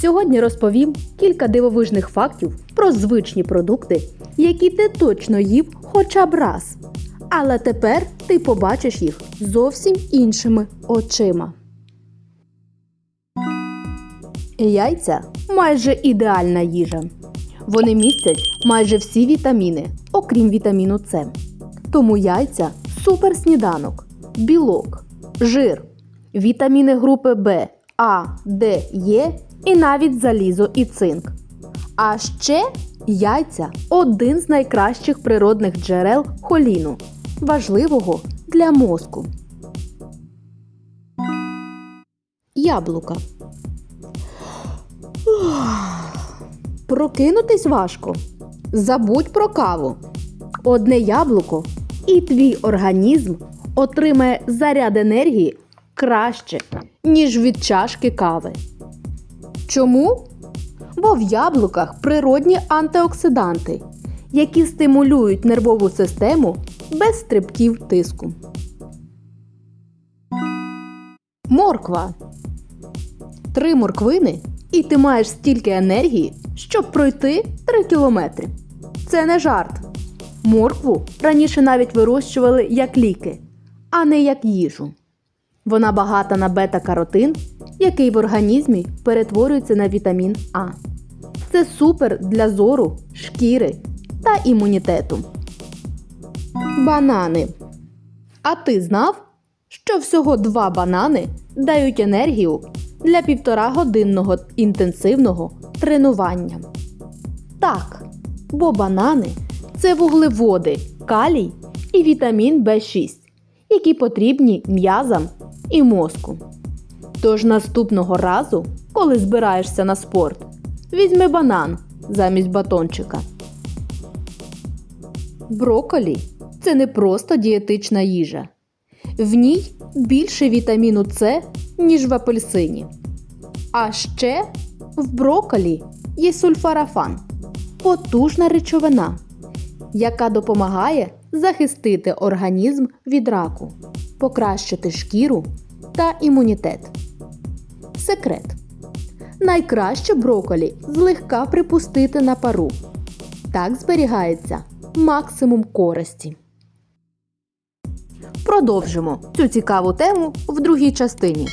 Сьогодні розповім кілька дивовижних фактів про звичні продукти, які ти точно їв хоча б раз. Але тепер ти побачиш їх зовсім іншими очима. Яйця майже ідеальна їжа. Вони містять майже всі вітаміни, окрім вітаміну С. Тому яйця супер сніданок, білок, жир, вітаміни групи В, А, Д, Е і навіть залізо і цинк. А ще яйця один з найкращих природних джерел холіну, важливого для мозку. Яблука. Прокинутись важко. Забудь про каву. Одне яблуко, і твій організм отримає заряд енергії краще, ніж від чашки кави. Чому? Бо в яблуках природні антиоксиданти, які стимулюють нервову систему без стрибків тиску. Морква. Три морквини, і ти маєш стільки енергії, щоб пройти 3 кілометри. Це не жарт. Моркву раніше навіть вирощували як ліки, а не як їжу. Вона багата на бета-каротин, який в організмі перетворюється на вітамін А. Це супер для зору, шкіри та імунітету. Банани. А ти знав, що всього два банани дають енергію для півторагодинного інтенсивного тренування? Так, бо банани це вуглеводи, калій і вітамін В6, які потрібні м'язам і мозку. Тож наступного разу, коли збираєшся на спорт, візьми банан замість батончика. Броколі це не просто дієтична їжа. В ній більше вітаміну С, ніж в апельсині. А ще в броколі є сульфарафан потужна речовина, яка допомагає захистити організм від раку, покращити шкіру та імунітет. Секрет. Найкраще броколі злегка припустити на пару. Так зберігається максимум користі. Продовжимо цю цікаву тему в другій частині.